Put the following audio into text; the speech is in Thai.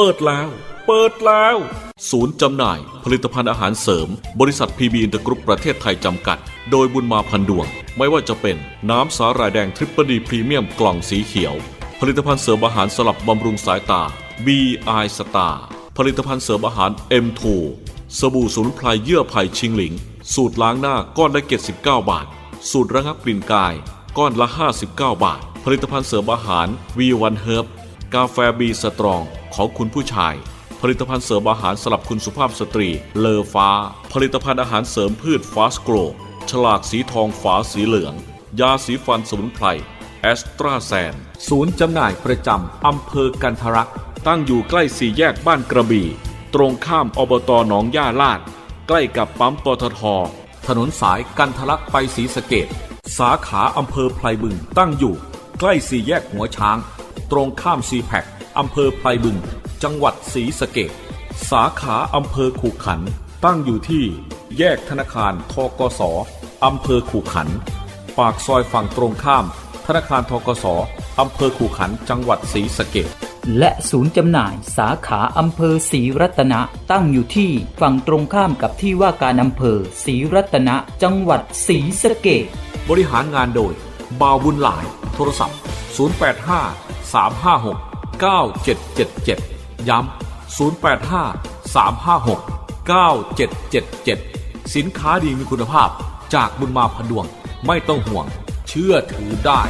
เปิดแล้ว เปิดแล้ว ศูนย์จำหน่าย ผลิตภัณฑ์อาหารเสริม บริษัทพีบีอินเตอร์กรุ๊ปประเทศไทยจำกัด โดยบุญมาพันดวง ไม่ว่าจะเป็นน้ำสาหร่ายแดงทริปเปอร์ดีพรีเมียมกล่องสีเขียว ผลิตภัณฑ์เสริมอาหารสลับบำรุงสายตา BI Star ผลิตภัณฑ์เสริมอาหาร M2 สบู่สมุนไพรเยื่อไผ่ชิงหลิง สูตรล้างหน้าก้อนละ79บาท สูตรระงับกลิ่นกาย ก้อนละ 59 บาท ผลิตภัณฑ์เสริมอาหาร V1 Herb กาแฟบีสตรองของคุณผู้ชาย ผลิตภัณฑ์เสริมอาหารสำหรับคุณสุภาพสตรี เลอฟ้า ผลิตภัณฑ์อาหารเสริมพืชฟาสโกรฉลากสีทองฝาสีเหลือง ยาสีฟันสมุนไพรแอสตราแซน ศูนย์จำหน่ายประจำอำเภอกันทรักตั้งอยู่ใกล้สี่แยกบ้านกระบี่ ตรงข้ามอบตหนองย่าลาด ใกล้กับปั๊มปตท ถนนสายกันทะลักไปศรีสะเกดสาขาอำเภอไพรบึงตั้งอยู่ ใกล้สี่แยกหัวช้าง ตรงข้ามซีแพคอำเภอไพรบึง จังหวัดศรีสะเกดสาขาอำเภอขู่ขัน ตั้งอยู่ที่แยกธนาคารทกสอำเภอขู่ขัน ปากซอยฝั่งตรงข้าม ธนาคารทกสอำเภอขู่ขัน จังหวัดศรีสะเกดและศูนย์จำหน่ายสาขาอำเภอศรีรัตนะ ตั้งอยู่ที่ฝั่งตรงข้ามกับที่ว่าการอำเภอศรีรัตนะ จังหวัดศรีสะเกษบริหารงานโดย บาวบุญหลาย โทรศัพท์ 085 356 9777 ย้ำ 085 356 9777 สินค้าดีมีคุณภาพจากบุญมาพันดวง ไม่ต้องห่วง เชื่อถือได้